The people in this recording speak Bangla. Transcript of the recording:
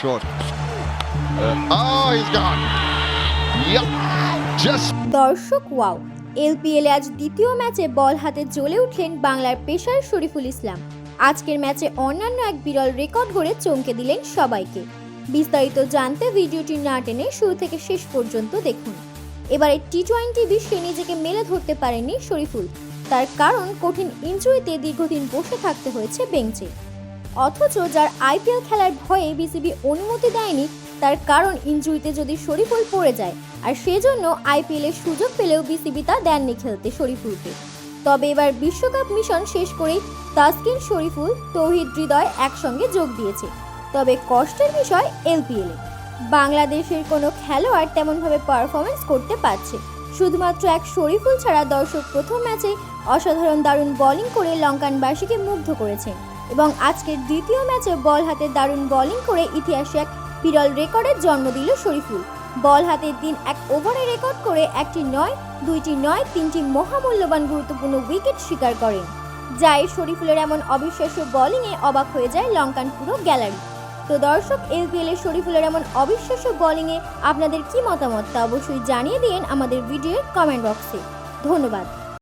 short. Uh, oh, he's gone. Yep. Just দর্শক ওয়াও এলপিএল আজ দ্বিতীয় ম্যাচে বল হাতে জ্বলে উঠলেন বাংলার পেশার শরীফুল ইসলাম আজকের ম্যাচে অন্যান্য এক বিরল রেকর্ড গড়ে চমকে দিলেন সবাইকে বিস্তারিত জানতে ভিডিওটি না টেনে শুরু থেকে শেষ পর্যন্ত দেখুন এবারে টি টোয়েন্টি বিশ্বে নিজেকে মেলে ধরতে পারেননি শরীফুল তার কারণ কঠিন ইনজুরিতে দীর্ঘদিন বসে থাকতে হয়েছে বেঞ্চে অথচ যার আইপিএল খেলার ভয়ে বিসিবি অনুমতি দেয়নি, তার কারণ ইনজুরিতে যদি শরীফুল পড়ে যায়, আর সেজন্য আইপিএল এর সুযোগ পেলেও বিসিবি তা দেননি খেলতে শরীফুলকে। তবে এবার বিশ্বকাপ মিশন শেষ করেই তাসকিন শরীফুল, তৌহিদ হৃদয় একসঙ্গে যোগ দিয়েছে। তবে কষ্টের বিষয় এলপিএলে। বাংলাদেশের কোনো খেলোয়াড় তেমনভাবে পারফরমেন্স করতে পারছে। শুধুমাত্র এক শরীফুল ছাড়া দর্শক প্রথম ম্যাচে অসাধারণ দারুণ বোলিং করে লঙ্কানবাসীকে মুগ্ধ করেছেন এবং আজকের দ্বিতীয় ম্যাচে বল হাতে দারুণ বোলিং করে ইতিহাসে এক বিরল রেকর্ডের জন্ম দিল শরীফুল। বল হাতের দিন এক ওভারে রেকর্ড করে একটি নয়, দুইটি নয়, তিনটি মহামূল্যবান গুরুত্বপূর্ণ উইকেট স্বীকার করেন। যাই শরীফুলের এমন অবিশ্বাস্য বোলিংয়ে অবাক হয়ে যায় লঙ্কান পুরো গ্যালারি তো দর্শক এলপিএল এর শরীফুলের এমন অবিশ্বাস্য বোলিংয়ে আপনাদের কি মতামত তা অবশ্যই জানিয়ে দিন আমাদের ভিডিওর কমেন্ট বক্সে ধন্যবাদ।